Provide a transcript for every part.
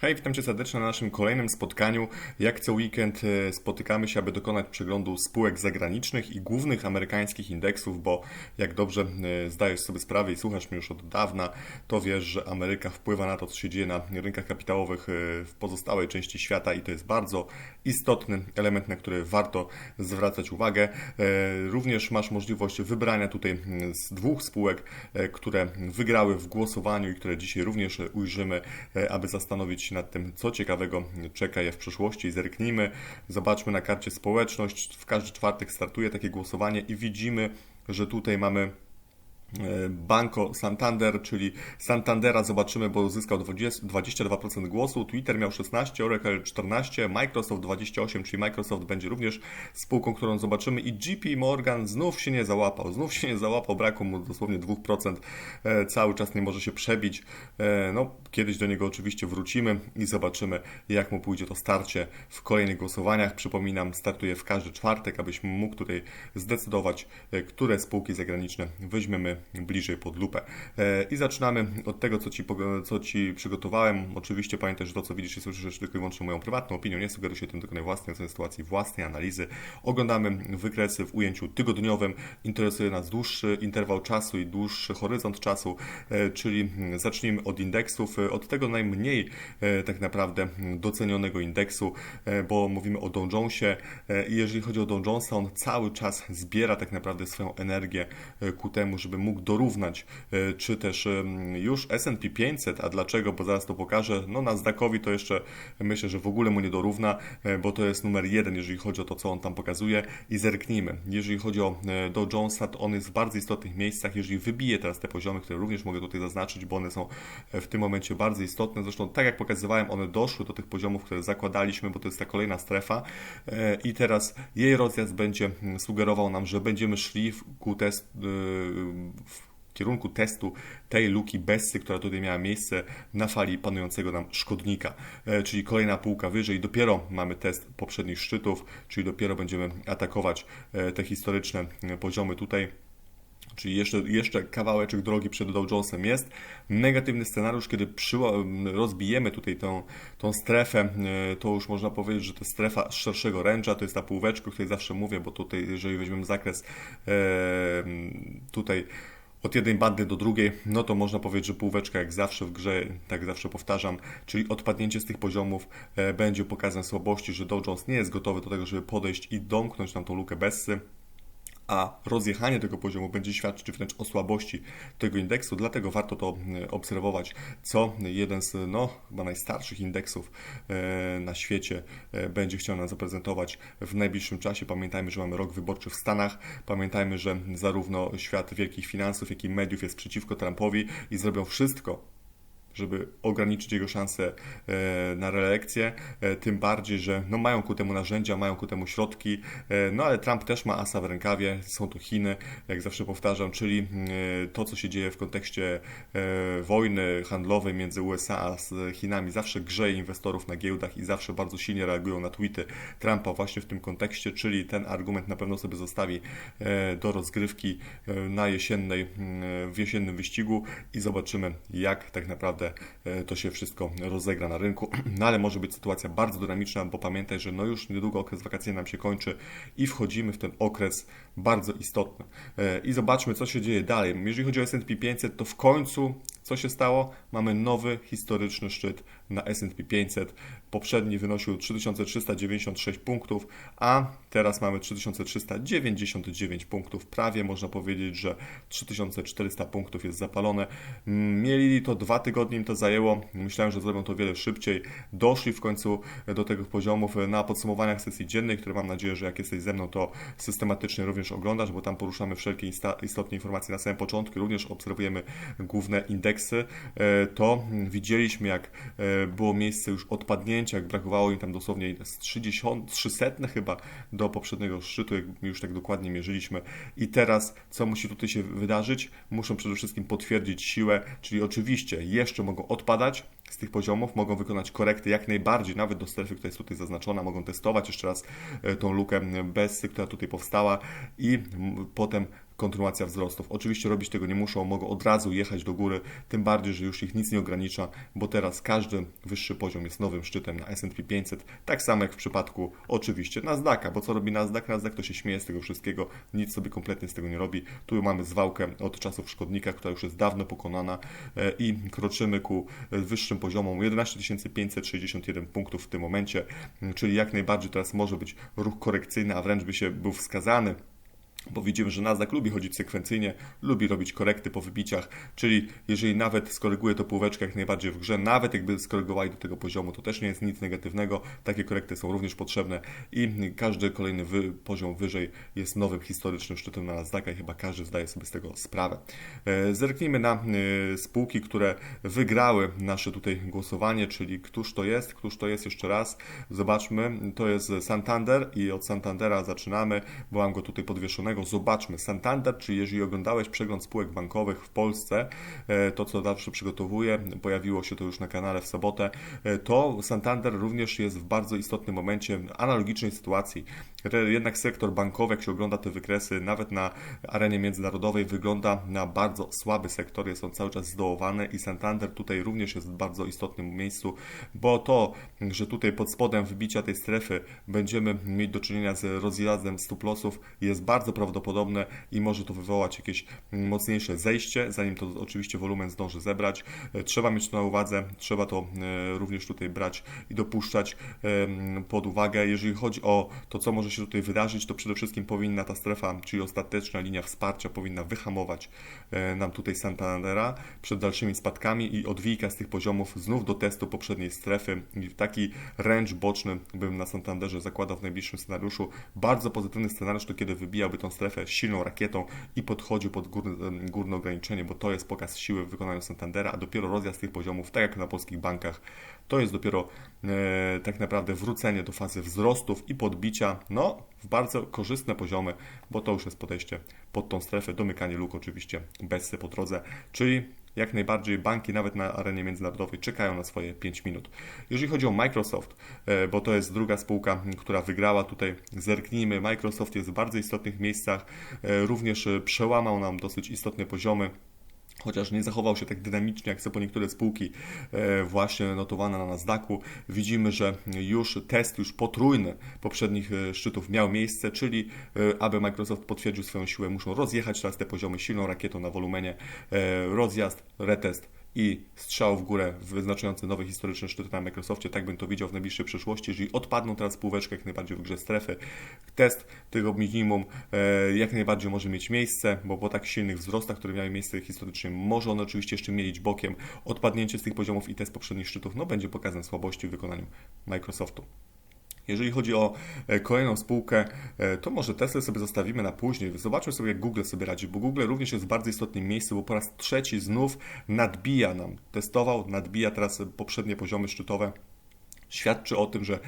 Hej, witam Cię serdecznie na naszym kolejnym spotkaniu. Jak co weekend e, spotykamy się, aby dokonać przeglądu spółek zagranicznych i głównych amerykańskich indeksów, bo jak dobrze e, zdajesz sobie sprawę i słuchasz mnie już od dawna, to wiesz, że Ameryka wpływa na to, co się dzieje na rynkach kapitałowych e, w pozostałej części świata i to jest bardzo istotny element, na który warto zwracać uwagę. Również masz możliwość wybrania tutaj z dwóch spółek, które wygrały w głosowaniu i które dzisiaj również ujrzymy, aby zastanowić się nad tym, co ciekawego czeka je w przyszłości. Zerknijmy, zobaczmy na karcie społeczność. W każdy czwartek startuje takie głosowanie i widzimy, że tutaj mamy Banco Santander, czyli Santandera zobaczymy, bo uzyskał 20, 22% głosu, Twitter miał 16, Oracle 14, Microsoft 28, czyli Microsoft będzie również spółką, którą zobaczymy. I JP Morgan znów się nie załapał, znów się nie załapał, brakło mu dosłownie 2%, e, cały czas nie może się przebić, e, no kiedyś do niego oczywiście wrócimy i zobaczymy jak mu pójdzie to starcie w kolejnych głosowaniach, przypominam startuje w każdy czwartek, abyś mógł tutaj zdecydować, które spółki zagraniczne weźmiemy bliżej pod lupę. E, I zaczynamy od tego, co Ci, co ci przygotowałem. Oczywiście pamiętaj, że to, co widzisz i słyszysz, tylko i wyłącznie moją prywatną opinią. Nie sugeruję się tym, dokonaj własnej oceny sytuacji, własnej analizy. Oglądamy wykresy w ujęciu tygodniowym. Interesuje nas dłuższy interwał czasu i dłuższy horyzont czasu, e, czyli zacznijmy od indeksów, e, od tego najmniej tak naprawdę docenionego indeksu, bo mówimy o Dow Jonesie i jeżeli chodzi o Dow Jonesa, on cały czas zbiera tak naprawdę swoją energię ku temu, żeby mógł dorównać, e, czy też e, już S&P 500, a dlaczego, bo zaraz to pokażę, no Nasdaqowi to jeszcze myślę, że w ogóle mu nie dorówna, e, bo to jest numer jeden, jeżeli chodzi o to, co on tam pokazuje. I zerknijmy. Jeżeli chodzi o Dow Jonesa, to on jest w bardzo istotnych miejscach, jeżeli wybije teraz te poziomy, które również mogę tutaj zaznaczyć, bo one są w tym momencie bardzo istotne, zresztą tak jak pokazywałem, one doszły do tych poziomów, które zakładaliśmy, bo to jest ta kolejna strefa. I teraz jej rozjazd będzie sugerował nam, że będziemy szli ku test, w kierunku testu tej luki Bessy, która tutaj miała miejsce na fali panującego nam szkodnika. E, czyli kolejna półka wyżej, dopiero mamy test poprzednich szczytów, czyli dopiero będziemy atakować e, te historyczne e, poziomy tutaj. Czyli jeszcze, jeszcze kawałeczek drogi przed Dow Jonesem jest. Negatywny scenariusz, kiedy rozbijemy tutaj tą, tą strefę, to już można powiedzieć, że to jest strefa szerszego ręcza, to jest ta półeczka, o której zawsze mówię, bo tutaj jeżeli weźmiemy zakres tutaj od jednej bandy do drugiej, no to można powiedzieć, że półweczka jak zawsze w grze, tak zawsze powtarzam, czyli odpadnięcie z tych poziomów e, będzie pokazem słabości, że Dow Jones nie jest gotowy do tego, żeby podejść i domknąć nam tą lukę Bessy a rozjechanie tego poziomu będzie świadczyć wręcz o słabości tego indeksu, dlatego warto to obserwować, co jeden z no, chyba najstarszych indeksów e, na świecie e, będzie chciał nam zaprezentować w najbliższym czasie. Pamiętajmy, że mamy rok wyborczy w Stanach, pamiętajmy, że zarówno świat wielkich finansów, jak i mediów jest przeciwko Trumpowi i zrobią wszystko, żeby ograniczyć jego szanse e, na reelekcję, e, tym bardziej, że no mają ku temu narzędzia, mają ku temu środki, e, no ale Trump też ma asa w rękawie, są to Chiny, jak zawsze powtarzam, czyli to, co się dzieje w kontekście wojny handlowej między USA a Chinami, zawsze grzeje inwestorów na giełdach i zawsze bardzo silnie reagują na tweety Trumpa właśnie w tym kontekście, czyli ten argument na pewno sobie zostawi do rozgrywki na jesiennej, w jesiennym wyścigu i zobaczymy, jak tak naprawdę E, to się wszystko rozegra na rynku. No ale może być sytuacja bardzo dynamiczna, bo pamiętaj, że no już niedługo okres wakacyjny nam się kończy i wchodzimy w ten okres bardzo istotny. E, I zobaczmy, co się dzieje dalej. Jeżeli chodzi o S&P 500, to w końcu co się stało? Mamy nowy historyczny szczyt na S&P 500. Poprzedni wynosił 3396 punktów, a teraz mamy 3399 punktów. Prawie można powiedzieć, że 3400 punktów jest zapalone. Mieli to dwa tygodnie, im to zajęło. Myślałem, że zrobią to wiele szybciej. Doszli w końcu do tych poziomów na podsumowaniach sesji dziennej, które mam nadzieję, że jak jesteś ze mną, to systematycznie również oglądasz, bo tam poruszamy wszelkie istotne informacje na samym początku. Również obserwujemy główne indeksy indeksy, e, to widzieliśmy, jak e, było miejsce już odpadnięcia, jak brakowało im tam dosłownie z 30, 300 chyba do poprzedniego szczytu, jak już tak dokładnie mierzyliśmy. I teraz, co musi tutaj się wydarzyć? Muszą przede wszystkim potwierdzić siłę, czyli oczywiście jeszcze mogą odpadać, z tych poziomów, mogą wykonać korekty jak najbardziej, nawet do strefy, która jest tutaj zaznaczona, mogą testować jeszcze raz e, tą lukę bez, która tutaj powstała i potem kontynuacja wzrostów. Oczywiście robić tego nie muszą, mogą od razu jechać do góry, tym bardziej, że już ich nic nie ogranicza, bo teraz każdy wyższy poziom jest nowym szczytem na S&P 500, tak samo jak w przypadku oczywiście Nasdaqa, bo co robi Nasdaq? Nasdaq to się śmieje z tego wszystkiego, nic sobie kompletnie z tego nie robi. Tu mamy zwałkę od czasów szkodnika, która już jest dawno pokonana e, i kroczymy ku wyższym poziomom 11 561 punktów w tym momencie, czyli jak najbardziej teraz może być ruch korekcyjny, a wręcz by się był wskazany bo widzimy, że Nasdaq lubi chodzić sekwencyjnie, lubi robić korekty po wybiciach, czyli jeżeli nawet skoryguje to półeczkę jak najbardziej w grze, nawet jakby skorygowali do tego poziomu, to też nie jest nic negatywnego, takie korekty są również potrzebne i każdy kolejny wy, poziom wyżej jest nowym historycznym szczytem na Nasdaqa i chyba każdy zdaje sobie z tego sprawę. E, zerknijmy na e, spółki, które wygrały nasze tutaj głosowanie, czyli któż to jest, któż to jest jeszcze raz, zobaczmy, to jest Santander i od Santandera zaczynamy, bo mam go tutaj podwieszonego Zobaczmy, Santander, czy jeżeli oglądałeś przegląd spółek bankowych w Polsce, e, to co zawsze przygotowuję, pojawiło się to już na kanale w sobotę, e, to Santander również jest w bardzo istotnym momencie analogicznej sytuacji. Jednak sektor bankowy, jak się ogląda te wykresy, nawet na arenie międzynarodowej, wygląda na bardzo słaby sektor, jest on cały czas zdołowany i Santander tutaj również jest w bardzo istotnym miejscu, bo to, że tutaj pod spodem wybicia tej strefy będziemy mieć do czynienia z rozjazdem stóp losów, jest bardzo prawdopodobne i może to wywołać jakieś mocniejsze zejście, zanim to oczywiście wolumen zdąży zebrać. E, trzeba mieć to na uwadze, trzeba to e, również tutaj brać i dopuszczać pod uwagę. Jeżeli chodzi o to, co może się tutaj wydarzyć, to przede wszystkim powinna ta strefa, czyli ostateczna linia wsparcia, powinna wyhamować e, nam tutaj Santandera przed dalszymi spadkami i odwijka z tych poziomów znów do testu poprzedniej strefy. I taki range boczny bym na Santanderze zakładał w najbliższym scenariuszu. Bardzo pozytywny scenariusz to kiedy wybijałby tą strefę silną rakietą i podchodził pod górne, górne ograniczenie, bo to jest pokaz siły w wykonaniu Santandera, a dopiero rozjazd tych poziomów, tak jak na polskich bankach, to jest dopiero e, tak naprawdę wrócenie do fazy wzrostów i podbicia, no, w bardzo korzystne poziomy, bo to już jest podejście pod tą strefę, domykanie luk oczywiście bez po drodze, czyli jak najbardziej banki nawet na arenie międzynarodowej czekają na swoje 5 minut. Jeżeli chodzi o Microsoft, e, bo to jest druga spółka, która wygrała, tutaj zerknijmy, Microsoft jest w bardzo istotnych miejscach, e, również przełamał nam dosyć istotne poziomy chociaż nie zachował się tak dynamicznie jak po niektóre spółki e, właśnie notowane na Nasdaqu, widzimy, że już test już potrójny poprzednich e, szczytów miał miejsce, czyli e, aby Microsoft potwierdził swoją siłę, muszą rozjechać teraz te poziomy silną rakietą na wolumenie, rozjazd, retest i strzał w górę wyznaczający nowy historyczny szczyt na Microsoftie, tak bym to widział w najbliższej przyszłości. Jeżeli odpadną teraz półeczkę jak najbardziej w grze strefy, test tego minimum e, jak najbardziej może mieć miejsce, bo po tak silnych wzrostach, które miały miejsce historycznie, może on oczywiście jeszcze mielić bokiem. Odpadnięcie z tych poziomów i test poprzednich szczytów, no będzie pokazem słabości w wykonaniu Microsoftu. Jeżeli chodzi o e, kolejną spółkę, e, to może Tesla sobie zostawimy na później. Zobaczmy sobie, jak Google sobie radzi, bo Google również jest w bardzo istotnym miejscu, bo po raz trzeci znów nadbija nam, testował, nadbija teraz poprzednie poziomy szczytowe. Świadczy o tym, że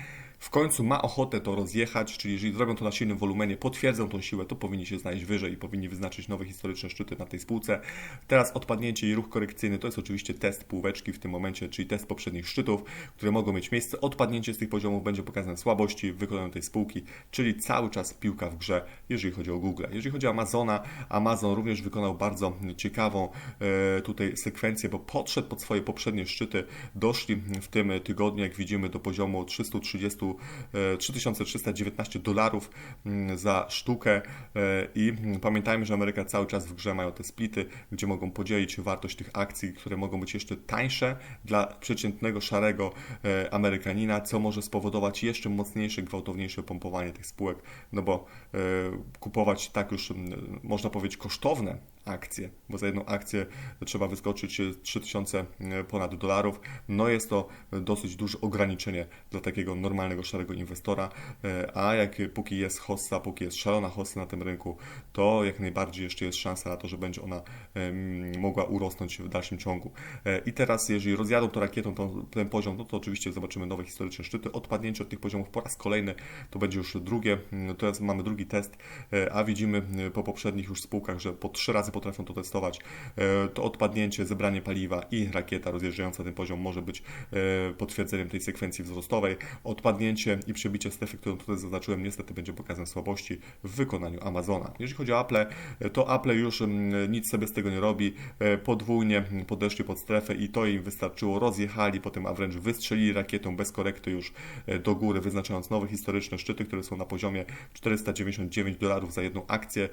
w końcu ma ochotę to rozjechać, czyli jeżeli zrobią to na silnym wolumenie, potwierdzą tą siłę, to powinni się znaleźć wyżej i powinni wyznaczyć nowe historyczne szczyty na tej spółce. Teraz odpadnięcie i ruch korekcyjny to jest oczywiście test półeczki w tym momencie, czyli test poprzednich szczytów, które mogą mieć miejsce. Odpadnięcie z tych poziomów będzie pokazane słabości w wykonaniu tej spółki, czyli cały czas piłka w grze, jeżeli chodzi o Google. Jeżeli chodzi o Amazona, Amazon również wykonał bardzo ciekawą e, tutaj sekwencję, bo podszedł pod swoje poprzednie szczyty. Doszli w tym tygodniu, jak widzimy, do poziomu 330 3319 e, dolarów mm, za sztukę. E, i pamiętajmy, że Ameryka cały czas w grze mają te splity, gdzie mogą podzielić wartość tych akcji, które mogą być jeszcze tańsze dla przeciętnego szarego e, Amerykanina, co może spowodować jeszcze mocniejsze, gwałtowniejsze pompowanie tych spółek, no bo kupować tak już można powiedzieć kosztowne akcje, bo za jedną akcję trzeba wyskoczyć 3000 ponad dolarów. No jest to dosyć duże ograniczenie dla takiego normalnego szarego inwestora, e, a jak póki jest hossa, póki jest szalona hossa na tym rynku, to jak najbardziej jeszcze jest szansa na to, że będzie ona mogła urosnąć w dalszym ciągu. E, I teraz, jeżeli rozjadą to rakietą to, ten poziom, no to oczywiście zobaczymy nowe historyczne szczyty. Odpadnięcie od tych poziomów po raz kolejny to będzie już drugie, teraz mamy drugi test, e, a widzimy po poprzednich już spółkach, że po trzy razy razy potrafią to testować. E, to odpadnięcie, zebranie paliwa i rakieta rozjeżdżająca ten poziom może być e, potwierdzeniem tej sekwencji wzrostowej. Odpadnięcie i przebicie strefy, którą tutaj zaznaczyłem, niestety będzie pokazem słabości w wykonaniu Amazona. Jeżeli chodzi o Apple, to Apple już nic sobie z tego nie robi. Podwójnie podeszli pod strefę i to im wystarczyło. Rozjechali potem, a wręcz wystrzelili rakietą bez korekty już do góry, wyznaczając nowe historyczne szczyty, które są na poziomie 499 dolarów za jedną akcję,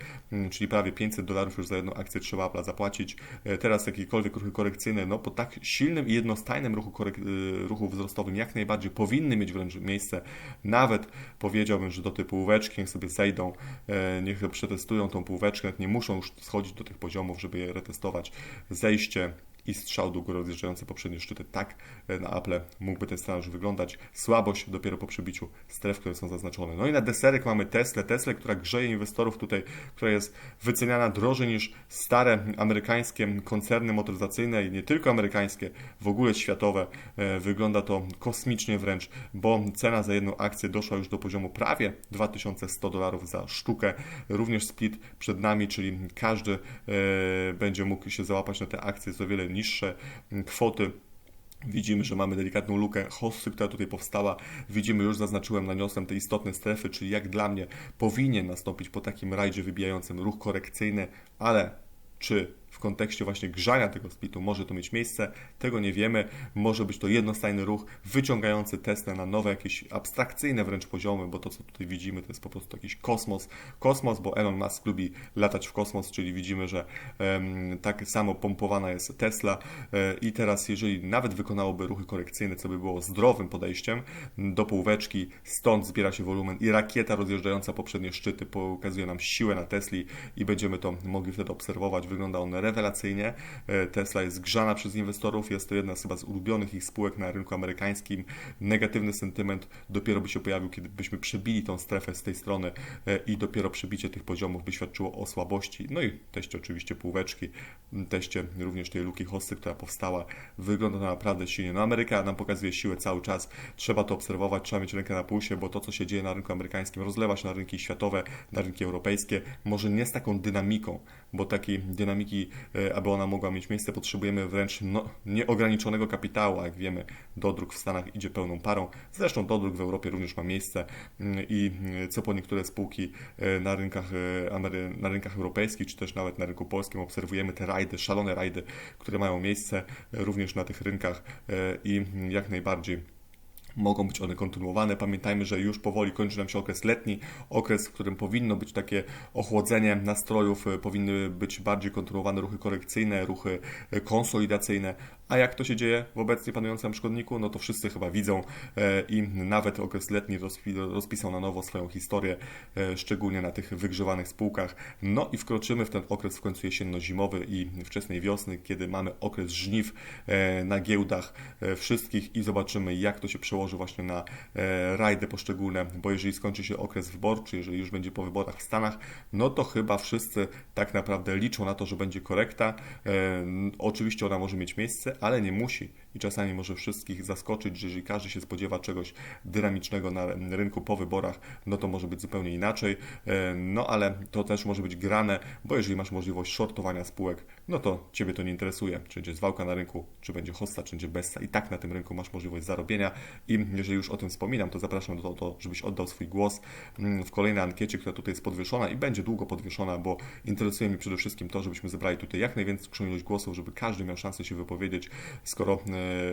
czyli prawie 500 dolarów już za jedną akcję trzeba Apple zapłacić. E, teraz jakiekolwiek ruchy korekcyjne, no po tak silnym i jednostajnym ruchu, korek- e, ruchu wzrostowym jak najbardziej powinny mieć wręcz miejsce. Nawet powiedziałbym, że do tej półeczki niech sobie zejdą, e, niech przetestują tą półeczkę, nie muszą już schodzić do tych poziomów, żeby je retestować. Zejście i strzał do góry rozjeżdżający poprzednie szczyty. Tak e, na Apple mógłby ten scenariusz wyglądać. Słabość dopiero po przebiciu stref, które są zaznaczone. No i na deserek mamy Tesla. Tesla, która grzeje inwestorów tutaj, która jest wyceniana drożej niż stare amerykańskie koncerny motoryzacyjne i nie tylko amerykańskie, w ogóle światowe. E, wygląda to kosmicznie wręcz, bo cena za jedną akcję doszła już do poziomu prawie 2100 dolarów za sztukę. Również split przed nami, czyli każdy e, będzie mógł się załapać na te akcje z o wiele niższe kwoty. Widzimy, że mamy delikatną lukę hossy, która tutaj powstała. Widzimy, już zaznaczyłem, naniosłem te istotne strefy, czyli jak dla mnie powinien nastąpić po takim rajdzie wybijającym ruch korekcyjny, ale czy w kontekście właśnie grzania tego splitu może to mieć miejsce, tego nie wiemy. Może być to jednostajny ruch wyciągający Tesla na nowe, jakieś abstrakcyjne wręcz poziomy, bo to co tutaj widzimy to jest po prostu jakiś kosmos. Kosmos, bo Elon Musk lubi latać w kosmos, czyli widzimy, że um, tak samo pompowana jest Tesla e, i teraz jeżeli nawet wykonałoby ruchy korekcyjne, co by było zdrowym podejściem do półweczki, stąd zbiera się wolumen i rakieta rozjeżdżająca poprzednie szczyty pokazuje nam siłę na Tesli i będziemy to mogli wtedy obserwować. Wygląda on rewelacyjnie. E, Tesla jest grzana przez inwestorów, jest to jedna z chyba z ulubionych ich spółek na rynku amerykańskim. Negatywny sentyment dopiero by się pojawił, kiedy byśmy przebili tą strefę z tej strony e, i dopiero przebicie tych poziomów by świadczyło o słabości. No i teście oczywiście półweczki, teście również tej luki hosty, która powstała. Wygląda to naprawdę silnie. No Ameryka nam pokazuje siłę cały czas. Trzeba to obserwować, trzeba mieć rękę na pulsie, bo to, co się dzieje na rynku amerykańskim, rozlewa się na rynki światowe, na rynki europejskie. Może nie z taką dynamiką, bo takiej dynamiki E, aby ona mogła mieć miejsce, potrzebujemy wręcz no, nieograniczonego kapitału, jak wiemy, dodruk w Stanach idzie pełną parą. Zresztą dodruk w Europie również ma miejsce mm, i e, co po niektóre spółki e, na rynkach, na rynkach europejskich, czy też nawet na rynku polskim obserwujemy te rajdy, szalone rajdy, które mają miejsce również na tych rynkach i jak najbardziej mogą być one kontynuowane. Pamiętajmy, że już powoli kończy nam się okres letni, okres, w którym powinno być takie ochłodzenie nastrojów, e, powinny być bardziej kontynuowane ruchy korekcyjne, ruchy e, konsolidacyjne, a jak to się dzieje w obecnie panującym szkodniku, no to wszyscy chyba widzą e, i nawet okres letni rozpisał na nowo swoją historię, szczególnie na tych wygrzewanych spółkach. No i wkroczymy w ten okres w końcu jesienno-zimowy i wczesnej wiosny, kiedy mamy okres żniw na giełdach wszystkich i zobaczymy, jak to się przełoży przełoży właśnie na e, rajdy poszczególne, bo jeżeli skończy się okres wyborczy, jeżeli już będzie po wyborach w Stanach, no to chyba wszyscy tak naprawdę liczą na to, że będzie korekta. E, oczywiście ona może mieć miejsce, ale nie musi i czasami może wszystkich zaskoczyć, że jeżeli każdy się spodziewa czegoś dynamicznego na rynku po wyborach, no to może być zupełnie inaczej. E, no ale to też może być grane, bo jeżeli masz możliwość shortowania spółek, no to Ciebie to nie interesuje, czy będzie zwałka na rynku, czy będzie hosta, czy będzie bessa. I tak na tym rynku masz możliwość zarobienia i jeżeli już o tym wspominam, to zapraszam do tego, żebyś oddał swój głos mm, w kolejnej ankiecie, która tutaj jest podwieszona i będzie długo podwieszona, bo interesuje mnie przede wszystkim to, żebyśmy zebrali tutaj jak największą ilość głosów, żeby każdy miał szansę się wypowiedzieć, skoro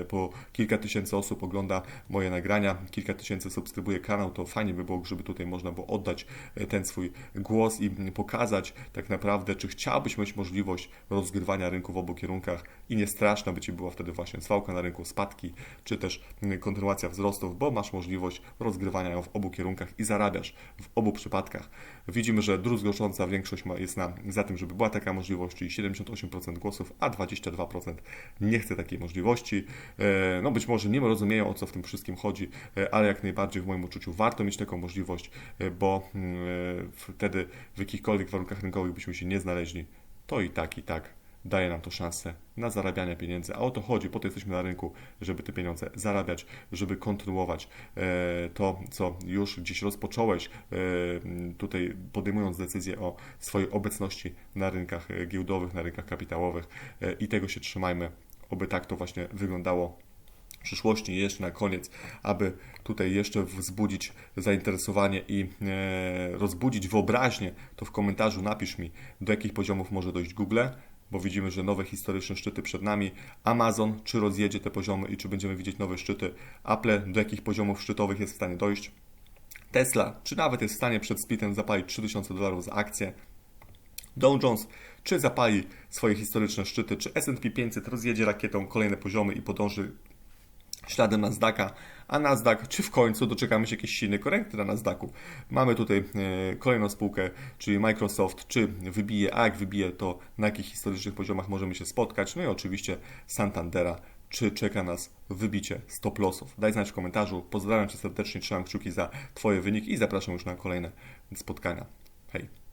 e, po kilka tysięcy osób ogląda moje nagrania, kilka tysięcy subskrybuje kanał, to fajnie by było, żeby tutaj można było oddać e, ten swój głos i pokazać tak naprawdę, czy chciałbyś mieć możliwość rozgrywania rynku w obu kierunkach i nie straszna by Ci była wtedy właśnie swałka na rynku, spadki, czy też mm, kontynuacja wzrostów, bo masz możliwość rozgrywania ją w obu kierunkach i zarabiasz w obu przypadkach. Widzimy, że druzgosząca większość jest na, za tym, żeby była taka możliwość, czyli 78% głosów, a 22% nie chce takiej możliwości. E, no być może nie rozumieją, o co w tym wszystkim chodzi, e, ale jak najbardziej w moim uczuciu warto mieć taką możliwość, e, bo mm, wtedy w jakichkolwiek warunkach rynkowych byśmy się nie znaleźli, to i tak, i tak daje nam to szansę na zarabianie pieniędzy, a o to chodzi, po to jesteśmy na rynku, żeby te pieniądze zarabiać, żeby kontynuować e, to, co już gdzieś rozpocząłeś, e, tutaj podejmując decyzję o swojej obecności na rynkach e, giełdowych, na rynkach kapitałowych i tego się trzymajmy, oby tak to właśnie wyglądało przyszłości. Jeszcze na koniec, aby tutaj jeszcze wzbudzić zainteresowanie i e, rozbudzić wyobraźnię, to w komentarzu napisz mi, do jakich poziomów może dojść Google, bo widzimy, że nowe historyczne szczyty przed nami. Amazon, czy rozjedzie te poziomy i czy będziemy widzieć nowe szczyty. Apple, do jakich poziomów szczytowych jest w stanie dojść. Tesla, czy nawet jest w stanie przed splitem zapalić 3000 dolarów za akcję. Dow Jones, czy zapali swoje historyczne szczyty, czy S&P 500 rozjedzie rakietą kolejne poziomy i podąży śladem Nasdaqa, a Nasdaq, czy w końcu doczekamy się jakiejś silnej korekty na Nasdaqu. Mamy tutaj e, kolejną spółkę, czyli Microsoft, czy wybije, a jak wybije, to na jakich historycznych poziomach możemy się spotkać, no i oczywiście Santandera, czy czeka nas wybicie stop lossów. Daj znać w komentarzu, pozdrawiam Cię serdecznie, trzymam kciuki za Twoje wyniki i zapraszam już na kolejne spotkania. Hej!